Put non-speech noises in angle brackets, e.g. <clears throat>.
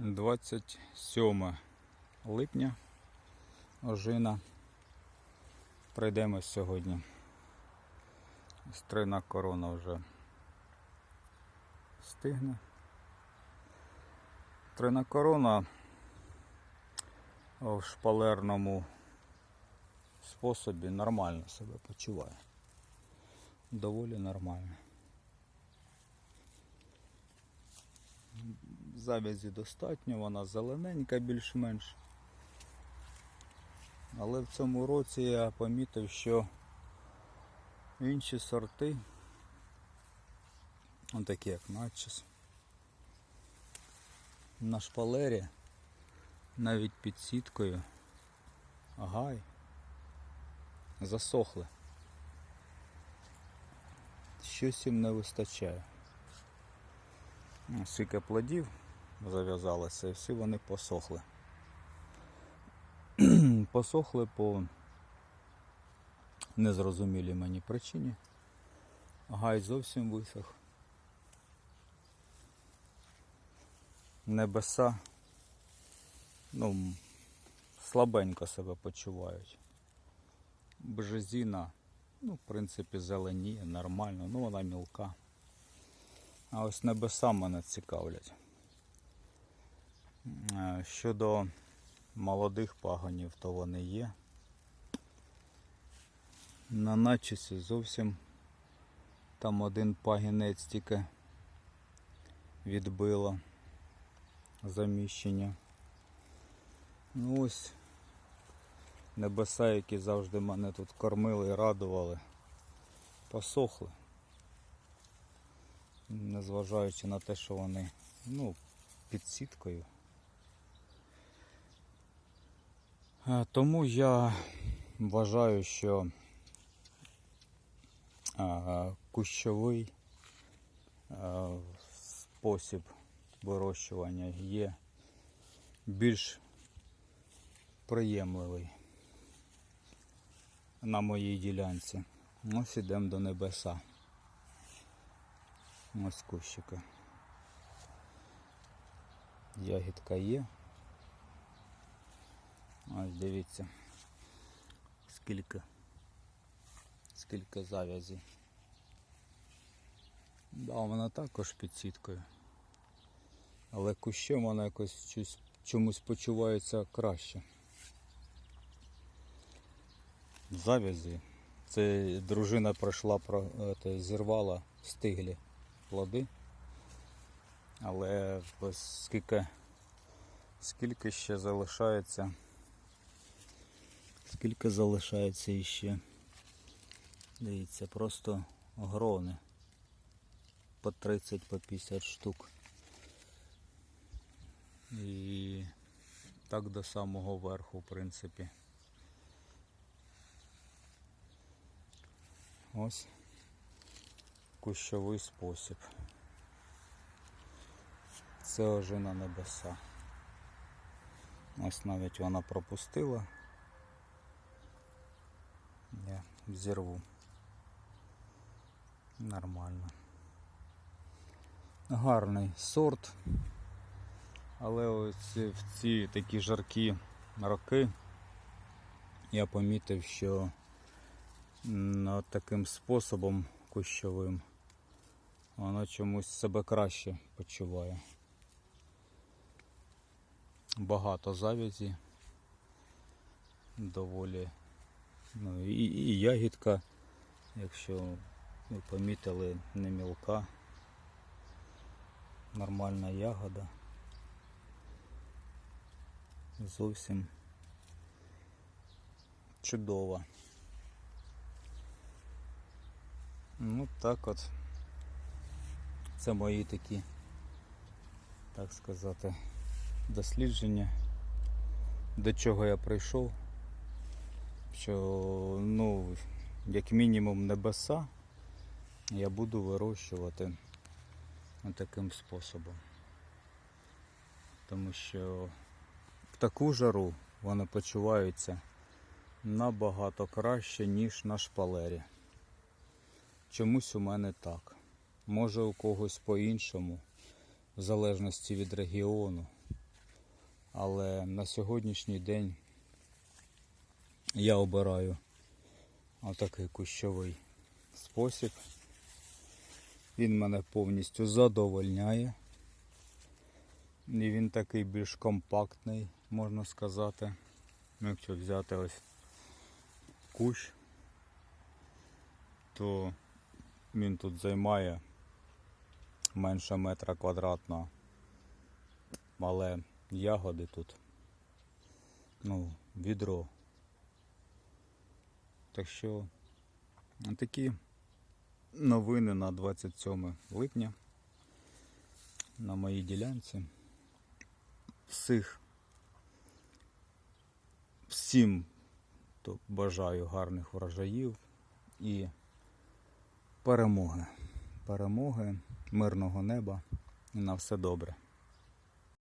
27 липня. Ожина. Пройдемо сьогодні. Стрина корона вже стигне. Трина корона в шпалерному способі нормально себе почуває. Доволі нормально. Завязі достатньо, вона зелененька більш-менш. Але в цьому році я помітив, що інші сорти, он такі як Натчес, на шпалері, навіть під сіткою, гай, засохли. Щось їм не вистачає. Скільки плодів зав'язалося, і всі вони посохли. <clears throat> посохли по незрозумілій мені причині. Гай зовсім висох. Небеса ну, слабенько себе почувають. Бжезіна, ну, в принципі, зеленіє, нормально, ну вона мілка. А ось небеса мене цікавлять. Е, Щодо молодих паганів, то вони є. На начісі зовсім там один пагінець тільки відбило заміщення. Ну ось небеса, які завжди мене тут кормили і радували, посохли. Незважаючи на те, що вони ну, під сіткою. Е, Тому я вважаю, що е, кущовий е, спосіб вирощування є більш приємливий на моїй ділянці. Ось ідемо до небеса. Ось кущика. Ягідка є. Ось дивіться, скільки, скільки завязі. Да, вона також під сіткою. Але кущем вона якось чомусь почувається краще. Завязі. Це дружина пройшла, зірвала стиглі плоди. Але скільки, скільки ще залишається. Скільки залишається іще. Дивіться, просто грони. По 30, по 50 штук. І так до самого верху, в принципі. Ось кущовий спосіб. Це ожина небеса. Ось навіть вона пропустила. Я взірву. Нормально. Гарний сорт. Але ось в ці такі жаркі роки я помітив, що м, таким способом кущовим воно чомусь себе краще почуває. Багато завязі, доволі. Ну і, і ягідка, якщо ви помітили, не мілка, нормальна ягода. Зовсім чудова. Ну так от. Це мої такі, так сказати, дослідження, до чого я прийшов. Що, ну, як мінімум небеса я буду вирощувати таким способом. Тому що в таку жару вони почуваються набагато краще, ніж на шпалері. Чомусь у мене так. Може у когось по-іншому, в залежності від регіону. Але на сьогоднішній день я обираю отакий кущовий спосіб. Він мене повністю задовольняє. І він такий більш компактний, можна сказати. Ну, Якщо взяти ось кущ, то він тут займає менше метра квадратного. Але ягоди тут, ну, відро. Так що такі новини на 27 липня на моїй ділянці. Всіх всім то бажаю гарних врожаїв і перемоги. Перемоги, мирного неба і на все добре.